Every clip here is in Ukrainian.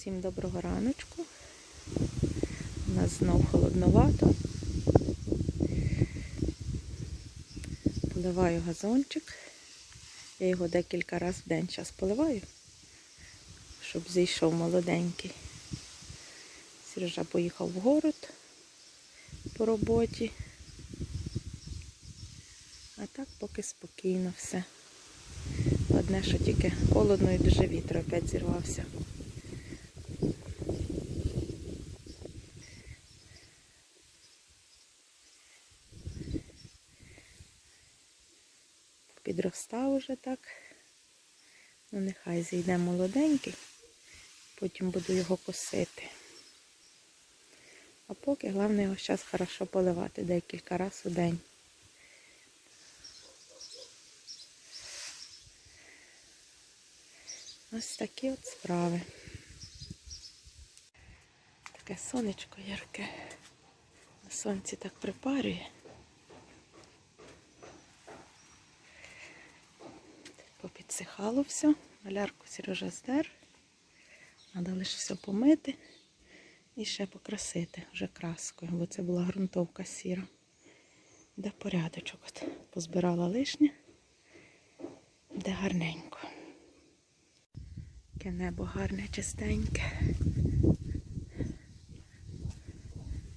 Всім доброго раночку. У нас знов холодновато. Поливаю газончик. Я його декілька разів в день зараз поливаю, щоб зійшов молоденький. Сережа поїхав в город по роботі. А так поки спокійно все. Одне, що тільки холодно і дуже вітер опять зірвався. Уже так. Ну, нехай зійде молоденький, потім буду його косити. А поки головне його зараз хорошо поливати декілька разів у день. Ось такі от справи. Таке сонечко ярке. На сонці так припарює. Попідсихало все. Малярку Сережа здер. Треба лише все помити і ще покрасити вже краскою, бо це була ґрунтовка сіра. Де порядочок. От позбирала лишнє, де гарненько. Таке небо гарне, чистеньке.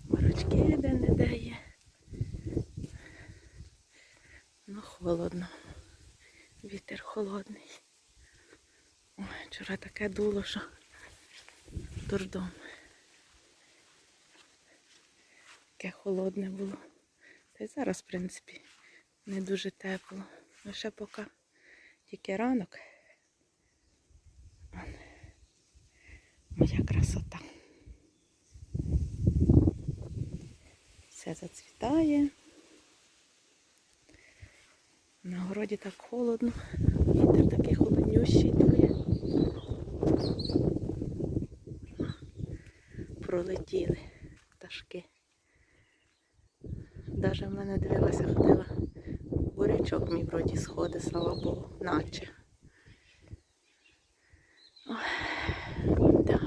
Марочки де-не-де є. Ну, холодно. Вітер холодний. Ой, вчора таке дуло, що дурдом. Таке холодне було. Та й зараз, в принципі, не дуже тепло. Лише поки тільки ранок. Моя красота. Все зацвітає. На городі так холодно. Вітер такий холоднющий дує. Пролетіли пташки. Даже в мене дивилася, ходила. Бурячок мій вроді сходить, слава Богу, наче. Ой, да.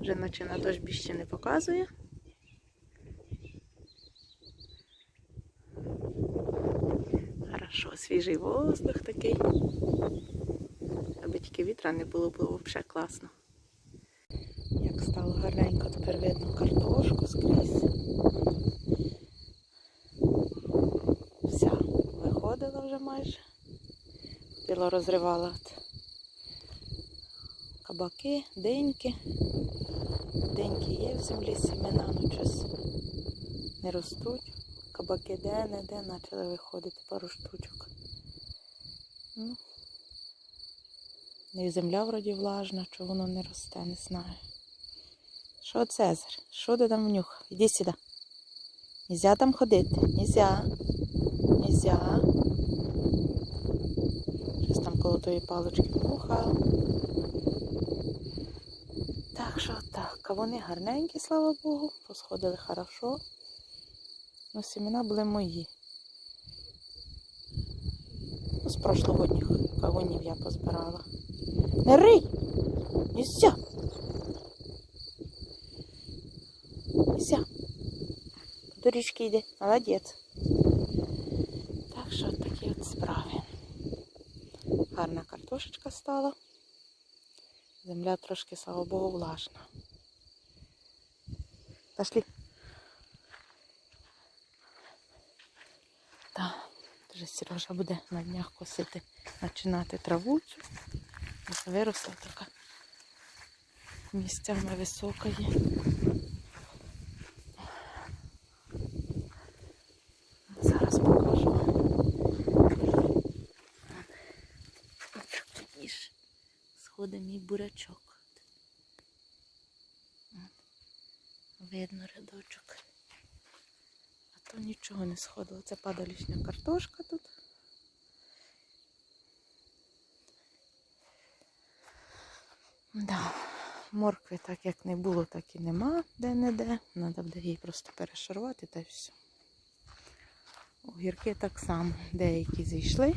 Вже наче на дощ ще не показує. Хорошо, свіжий воздух такий. Аби тільки вітра не було, було взагалі класно. Як стало гарненько, тепер видно картошку скрізь. Вся виходила вже майже. Ходила, розривала кабаки, деньки. Деньки є в землі, семена, ну щось не ростуть. Кабаки де-не-де почали виходити пару штучок. Ну, і земля вроді влажна, що воно не росте, не знаю. Що Цезар? Що ти там внюх? Іди сюди. Нельзя там ходити. Нельзя. Нельзя. Щось там коло тої палочки муха. Так що так. А вони гарненькі, слава Богу. Посходили хорошо. Ну, семена були мої. Ну, з прошлогодніх кавунів я позбирала. Не рий! Нельзя! Нельзя! До річки йде. Молодець. Так що такі от справи. Гарна картошечка стала. Земля трошки, слава Богу, влажна. Пошли. Так, вже Сережа буде на днях косити, починати траву цю. Ось Виросла така місцями висока є. Зараз покажу. Ніж сходить мій бурячок. Видно рядочок. То нічого не сходило. Це падалішня картошка тут. Да. Моркви так як не було, так і нема де-не-де. Треба буде її просто перешарувати та все. Огірки так само. Деякі зійшли,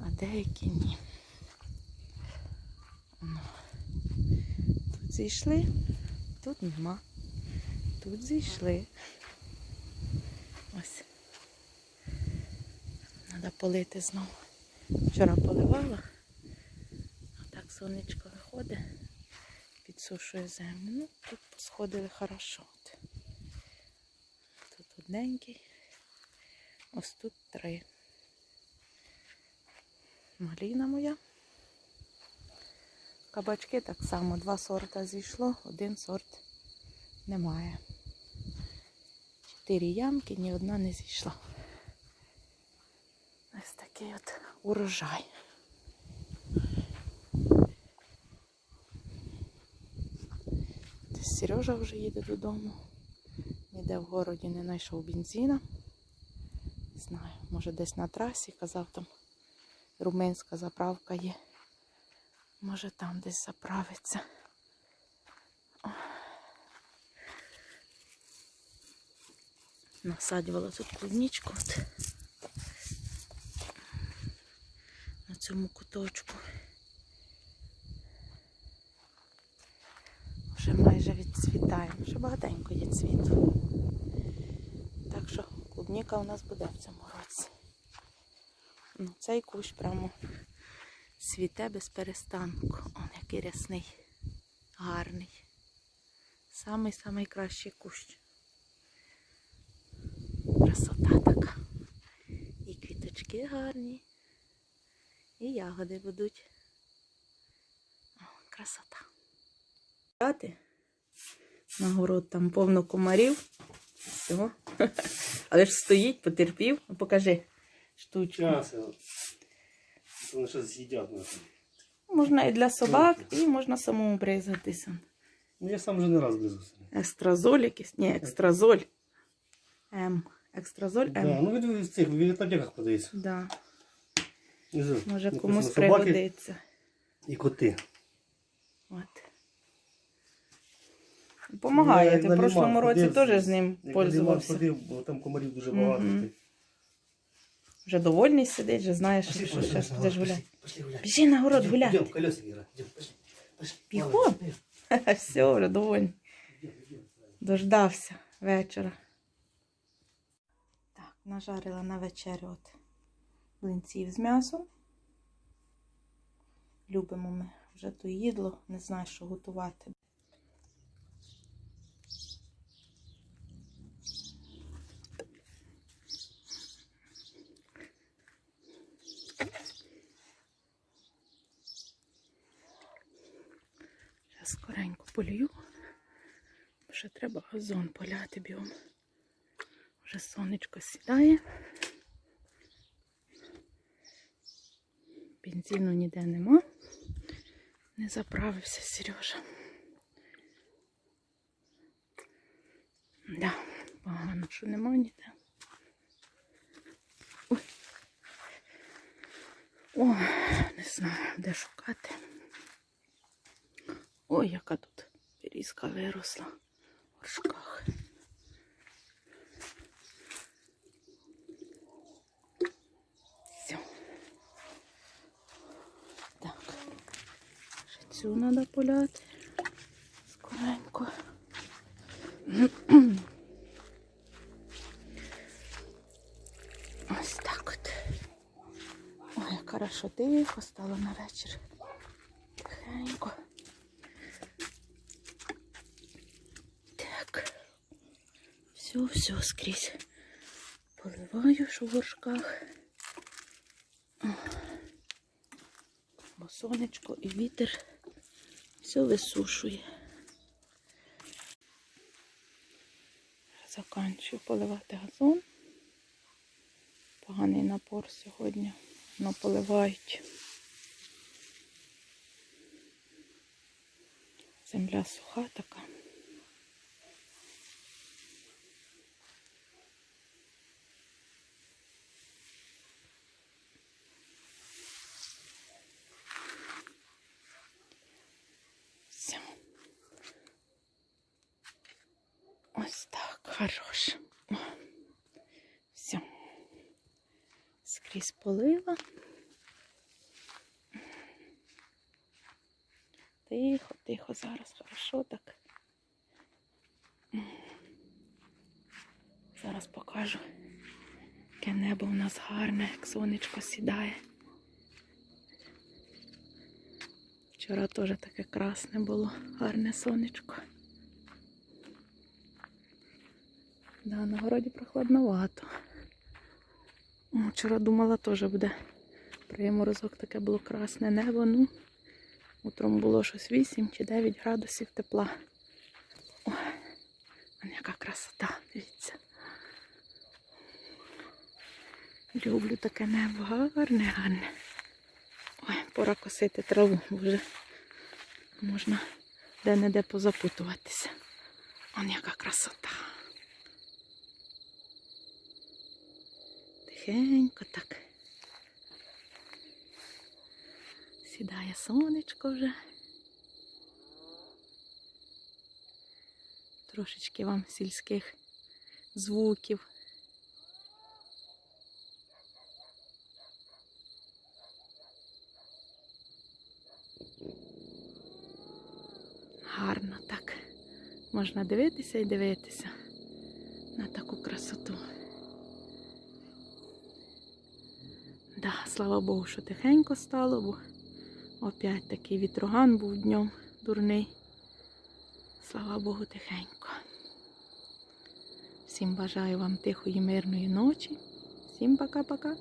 а деякі ні. Ну. зійшли, тут нема. Тут зійшли. Ось. Треба полити знову. Вчора поливала. А так сонечко виходить, підсушує землю. Ну, тут посходили хорошо. Тут одненький. Ось тут три. Маліна моя. Кабачки так само. Два сорта зійшло, один сорт немає. Чотири ямки, ні одна не зійшла. Ось такий от урожай. Десь Сережа вже їде додому. Ніде в городі не знайшов бензина. Не знаю, може десь на трасі, казав там румунська заправка є. Може там десь заправиться. Насаджувала тут клубничку от. на цьому куточку. Вже майже відцвітає, вже багатенько є цвіту. Так що клубніка у нас буде в цьому році. Ну, цей кущ прямо світе без перестанку. Он який рясний, гарний. Самий-самий кращий кущ. Красота така. І квіточки гарні, і ягоди будуть. О, красота. Дати на город там повно комарів. Все. Але ж стоїть, потерпів. Ну, Покажи штучку. Час. Вони щось з'їдять. Можна і для собак, і можна самому бризгатися. Ну, я сам вже не раз близився. Екстразоль якийсь? Ні, екстразоль. М. Екстразоль Да, ну він в цих в аптеках продається. Да. Внизу Може написано комусь собаки пригодиться. І коти. От. Помагає. Я Ти на в прошлому лиман році ходив, теж з ним як на пользувався. ходив, бо там комарів дуже багато. Мгм. Вже довольний сидить, вже знаєш, що зараз підеш гуляти. пошли гуляти. Біжи на город Идем, гуляти. Идем, колесики играть. Идем, пошли. Пошли. Бігом. Ладно, Все, вже довольний. Дождався вечора. Нажарила на вечерю от блинців з м'ясом. Любимо ми вже то їдло, не знаю, що готувати. Зараз скоренько полью. Ще треба газон поляти бігом. Вже сонечко сідає. Бензину ніде нема. Не заправився Сережа. Да, погано, що нема ніде. О, не знаю, де шукати. Ой, яка тут різка виросла в горшках. Все. Так. Ще цю треба поляти. Скоренько. Ось так от. Ой, як хорошо тихо стало на вечір. Тихенько. Так. Все, все скрізь. Поливаю ж у горшках. Бо сонечко і вітер все висушує. Заканчую поливати газон. Поганий напор сьогодні. Но поливають. Земля суха така. Все. Ось хорош. Все. Скрізь полила. Тихо, тихо, зараз хорошо так. Зараз покажу, яке небо у нас гарне, як сонечко сідає. Вчора теж таке красне було, гарне сонечко. Да, на городі прохладновато. О, Вчора думала, теж буде приморозок, таке було красне небо. Ну, утром було щось 8 чи 9 градусів тепла. Ой, вон яка красота, дивіться. Люблю таке небо, гарне, гарне. Ой, пора косити траву, бо вже можна де-не-де позапутуватися. Он яка красота. Тихенько так. Сідає сонечко вже. Трошечки вам сільських звуків. Гарно так. Можна дивитися і дивитися на таку красоту. Да, слава Богу, що тихенько стало, бо опять такий вітроган був днем дурний. Слава Богу, тихенько. Всім бажаю вам тихої, мирної ночі. Всім пока-пока.